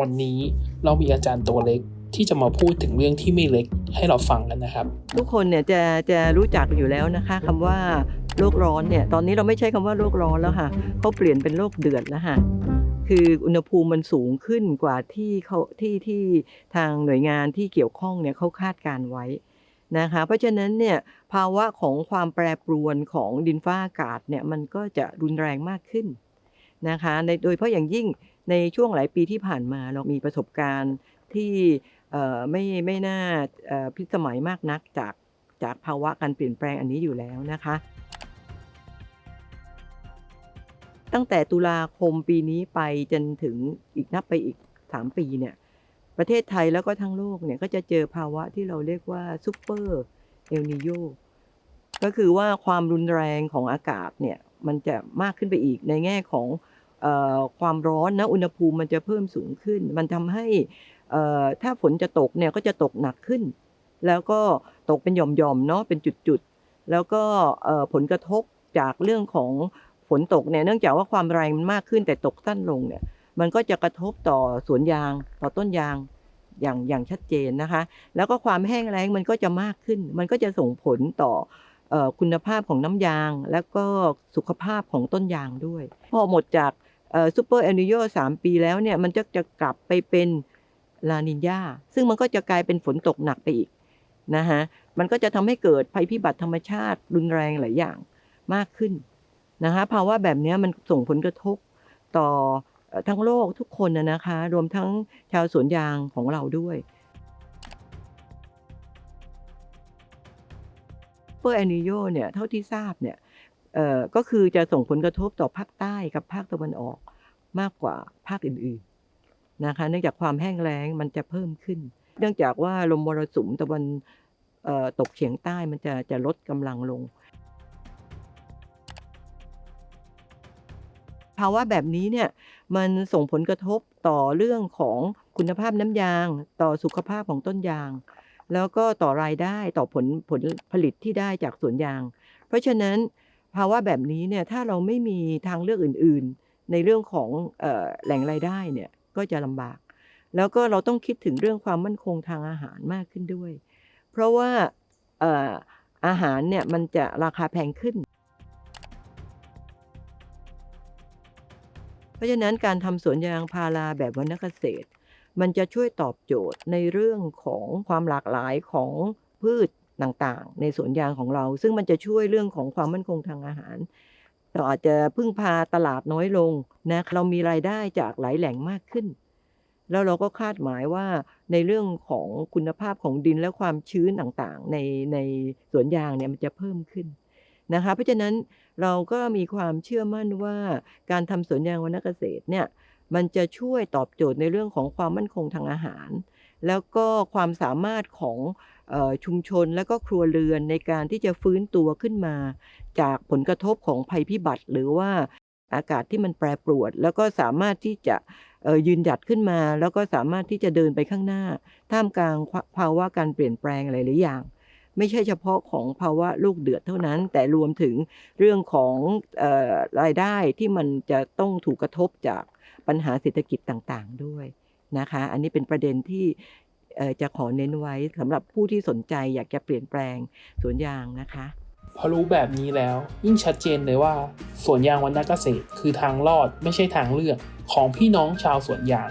วันนี้เรามีอาจารย์ตัวเล็กที่จะมาพูดถึงเรื่องที่ไม่เล็กให้เราฟังกันนะครับ ทุกคนเนี่ยจะจะรู้จักอยู่แล้วนะคะคำว่าโลกร้อนเนี่ยตอนนี้เราไม่ใช้คำว่าโลกร้อนแล้วค่ะเขาเปลี่ยนเป็นโลกเดือดแล้วค่ะคืออุณหภูมิมันสูงขึ้นกว่าที่เขาที่ที่ทางหน่วยงานที่เกี่ยวข้องเนี่ยเขาคาดการไว้นะคะเพราะฉะนั้นเนี่ยภาวะของความแปรปรวนของดินฟ้าอากาศเนี่ยมันก็จะรุนแรงมากขึ้นนะคะในโดยเฉพาะอย่างยิ่ง ในช่วงหลายปีที่ผ่านมาเรามีประสบการณ์ที่ไม่ไม่น่าพิสมัยมากนักจากจากภาวะการเปลี่ยนแปลงอันนี้อยู่แล้วนะคะ ตั้งแต่ตุลาคมปีนี้ไปจนถึงอีกนับไปอีก 3 ปีเนี่ยประเทศไทยแล้วก็ทั้งโลกเนี่ยก็จะเจอภาวะที่เราเรียกว่าซูเปอร์เอลนิโยก็คือว่าความรุนแรงของอากาศเนี่ยมันจะมากขึ้นไปอีกในแง่ของ ความร้อนนะอุณหภูมิมันจะเพิ่มสูงขึ้น มันทำให้ถ้าฝนจะตกเนี่ยก็จะตกหนักขึ้น แล้วก็ตกเป็นหย่อมๆเนาะเป็นจุดๆ แล้วก็ผลกระทบจากเรื่องของฝนตกเนี่ยเนื่องจากว่าความแรงมันมากขึ้นแต่ตกสั้นลงเนี่ยมันก็จะกระทบต่อสวนยางต่อต้นยางอย่างอย่างชัดเจนนะคะ แล้วก็ความแห้งแล้งมันก็จะมากขึ้น มันก็จะส่งผลต่อเอ่อคุณภาพของน้ำยาง แล้วก็สุขภาพของต้นยางด้วย พอหมดจาก ซูเปอร์เอลนิโยสามปีแล้วเนี่ยมันจะจะกลับไปเป็นลานินยาซึ่งมันก็จะกลายเป็นฝนตกหนักไปอีกนะฮะมันก็จะทำให้เกิดภัยพิบัติธรรมชาติรุนแรงหลายอย่างมากขึ้นนะคะภาวะแบบนี้มันส่งผลกระทบต่อทั้งโลกทุกคนนะคะ รวมทั้งชาวสวนยางของเราด้วยเปอร์แอนิโยเนี่ยเท่าที่ทราบเนี่ย ก็คือจะส่งผลกระทบต่อภาคใต้กับภาคตะวันออกมากกว่าภาคอื่นๆนะคะ เนื่องจากความแห้งแล้งมันจะเพิ่มขึ้น เนื่องจากว่าลมมรสุมตะวันตกเฉียงใต้มันจะจะลดกำลังลง ภาวะแบบนี้เนี่ยมันส่งผลกระทบต่อเรื่องของคุณภาพน้ำยาง ต่อสุขภาพของต้นยาง แล้วก็ต่อรายได้ต่อผลผลผลิตที่ได้จากสวนยาง เพราะฉะนั้น ภาวะแบบนี้เนี่ยถ้าเราไม่มีทางเลือกอื่น ๆ ในเรื่องของออแหล่งรายได้เนี่ยก็จะลำบาก แล้วก็เราต้องคิดถึงเรื่องความมั่นคงทางอาหารมากขึ้นด้วย เพราะว่าเอ่ออาหารเนี่ยมันจะราคาแพงขึ้น เพราะฉะนั้นการทำสวนยางพาราแบบวรรณเกษตร มันจะช่วยตอบโจทย์ในเรื่องของความหลากหลายของพืช ต่างๆ ในสวนยางของเรา ซึ่งมันจะช่วยเรื่องของความมั่นคงทางอาหาร เราอาจจะพึ่งพาตลาดน้อยลงนะเรามีรายได้จากหลายแหล่งมากขึ้น แล้วเราก็คาดหมายว่าในเรื่องของคุณภาพของดินและความชื้นต่างๆ ในในสวนยางเนี่ยมันจะเพิ่มขึ้นนะคะเพราะฉะนั้นเราก็มีความเชื่อมั่นว่าการทำสวนยางวรรณเกษตรเนี่ยมันจะช่วยตอบโจทย์ในเรื่องของความมั่นคงทางอาหาร แล้วก็ความสามารถของออชุมชนและก็ครัวเรือนในการที่จะฟื้นตัวขึ้นมา จากผลกระทบของภัยพิบัติ หรือว่าอากาศที่มันแปรปรวนแล้วก็สามารถที่จะยืนหยัดขึ้นมา แล้วก็สามารถที่จะเดินไปข้างหน้า ท่ามกลางภาวะการเปลี่ยนแปลงหลายๆอย่าง ไม่ใช่เฉพาะของภาวะลูกเดือดเท่านั้น แต่รวมถึงเรื่องของออรายได้ที่มันจะต้องถูกกระทบจากปัญหาเศรษฐกิจต่างๆ ด้วย นะคะ อันนี้เป็นประเด็นที่จะขอเน้นไว้สำหรับผู้ที่สนใจอยากจะเปลี่ยนแปลงสวนยางนะคะ พอรู้แบบนี้แล้ว ยิ่งชัดเจนเลยว่า สวนยางวรรณเกษตรคือทางรอดไม่ใช่ทางเลือกของพี่น้องชาวสวนยาง